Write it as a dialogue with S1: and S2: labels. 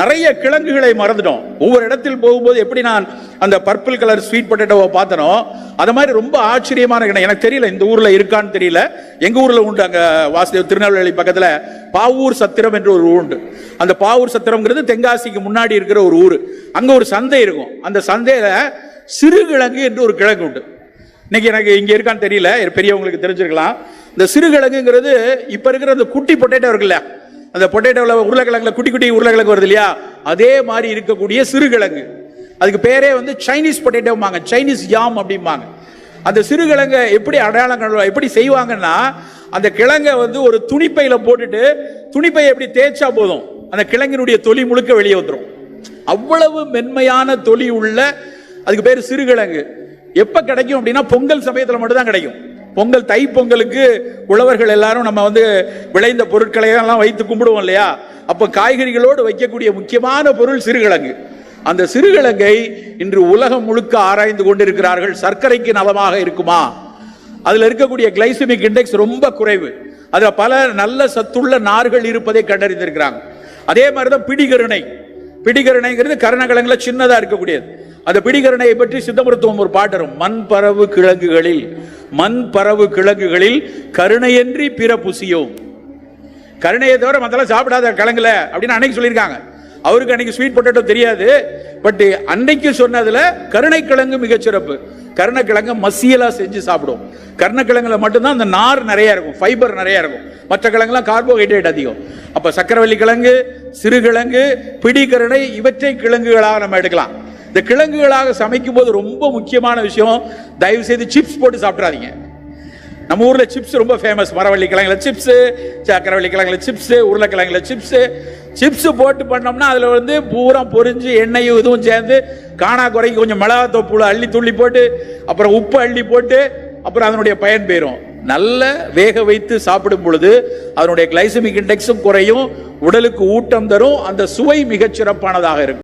S1: நிறைய கிழங்குகளை மறந்துட்டோம். ஒவ்வொரு இடத்தில் போகும்போது எப்படி நான் அந்த பர்பிள் கலர் ஸ்வீட் பொட்டேட்டோவை பார்த்தனோ அது மாதிரி ரொம்ப ஆச்சரியமான கிணறு எனக்கு தெரியல இந்த ஊரில் இருக்கான்னு தெரியல. எங்கள் ஊரில் உண்டு அங்கே வாசுதேவ் திருநெல்வேலி பக்கத்தில் பாவூர் சத்திரம் என்று ஒரு ஊர் உண்டு அந்த பாவூர் சத்திரம்ங்கிறது தென்காசிக்கு முன்னாடி இருக்கிற ஒரு ஊர். அங்கே ஒரு சந்தை இருக்கும். அந்த சந்தையில் சிறுகிழங்கு என்று ஒரு கிழங்கு உண்டு. இன்னைக்கு எனக்கு இங்கே இருக்கான்னு தெரியல. பெரியவங்களுக்கு தெரிஞ்சிருக்கலாம். இந்த சிறுகிழங்குங்கிறது இப்போ இருக்கிற அந்த குட்டி பொட்டேட்டோ இருக்குல்ல அந்த பொட்டேட்டோவில் உருளைக்கிழங்குல குட்டி குட்டி உருளைக்கிழங்கு வருது இல்லையா? அதே மாதிரி இருக்கக்கூடிய சிறுகிழங்கு. அதுக்கு பேரே வந்து சைனீஸ் பொட்டேட்டோம்பாங்க சைனீஸ் யாம் அப்படிம்பாங்க. அந்த சிறுகிழங்கை எப்படி அடையாளம் காண- எப்படி செய்வாங்கன்னா அந்த கிழங்கை வந்து ஒரு துணிப்பையில் போட்டுட்டு துணிப்பையை எப்படி தேய்ச்சா போதும்? அந்த கிழங்கினுடைய தொலி முழுக்க வெளியே வந்துடும் அவ்வளவு மென்மையான தொலி உள்ள அதுக்கு பேர் சிறுகிழங்கு. எப்போ கிடைக்கும் அப்படின்னா பொங்கல் சமயத்தில் மட்டும்தான் கிடைக்கும். பொங்கல் தை பொங்கலுக்கு உழவர்கள் எல்லாரும் நம்ம வந்து விளைந்த பொருட்களை எல்லாம் வைத்து கும்பிடுவோம் இல்லையா? அப்போ காய்கறிகளோடு வைக்கக்கூடிய முக்கியமான பொருள் சிறுகிழங்கு. அந்த சிறுகிழங்கை இன்று உலகம் முழுக்க ஆராய்ந்து கொண்டிருக்கிறார்கள். சர்க்கரைக்கு நலமாக இருக்குமா? அதில் இருக்கக்கூடிய கிளைசமிக் இண்டெக்ஸ் ரொம்ப குறைவு. அதில் பல நல்ல சத்துள்ள நார்கள் இருப்பதை கண்டறிந்திருக்கிறாங்க. அதே மாதிரி தான் பிடிகருணை. பிடிகருணைங்கிறது கரணக்கிழங்குல சின்னதாக இருக்கக்கூடியது. அந்த பிடிகரணையை பற்றி சித்த மருத்துவம் ஒரு பாட்டரும் மண் பரவு கிழங்குகளில் மண் பரவு கிழங்குகளில் கருணையன்றி பிற புசியோம் கருணையை தவிர மத்தெல்லாம் சாப்பிடாத கிழங்குல அப்படின்னு அன்னைக்கு சொல்லியிருக்காங்க. அவருக்கு அன்னைக்கு ஸ்வீட் பொட்டேட்டோ தெரியாது. பட் அன்னைக்கு சொன்னதுல கருணைக்கிழங்கு மிகச்சிறப்பு கருணைக்கிழங்கு மசியலா செஞ்சு சாப்பிடும். கருணக்கிழங்குல மட்டும்தான் அந்த நார் நிறைய இருக்கும் ஃபைபர் நிறைய இருக்கும். மற்ற கிழங்குலாம் கார்போஹைட்ரேட் அதிகம். அப்ப சக்கரவள்ளி கிழங்கு சிறுகிழங்கு பிடிகருணை இவற்றை கிழங்குகளாக நம்ம எடுக்கலாம். இந்த கிழங்குகளாக சமைக்கும் போது ரொம்ப முக்கியமான விஷயம் தயவு செய்து சிப்ஸ் போட்டு சாப்பிட்றாதீங்க நம்ம ஊரில் சிப்ஸ் ரொம்ப ஃபேமஸ் மரவள்ளி கிழங்குல சிப்ஸ் சக்கரவள்ளி கிழங்குல சிப்ஸ் உருளைக்கிழங்குல சிப்ஸ் சிப்ஸ் போட்டு பண்ணோம்னா அதில் வந்து பூரா பொரிஞ்சு எண்ணெயும் இதுவும் சேர்ந்து காணா குறைக்கு கொஞ்சம் மிளகாத்தூள் அள்ளி துள்ளி போட்டு அப்புறம் உப்பு அள்ளி போட்டு அப்புறம் அதனுடைய பயன் போயிடும் நல்ல வேக வைத்து சாப்பிடும் பொழுது அதனுடைய கிளைசமிக் இண்டெக்ஸும் குறையும் உடலுக்கு ஊட்டம் தரும் அந்த சுவை மிகச் சிறப்பானதாக இருக்கும்.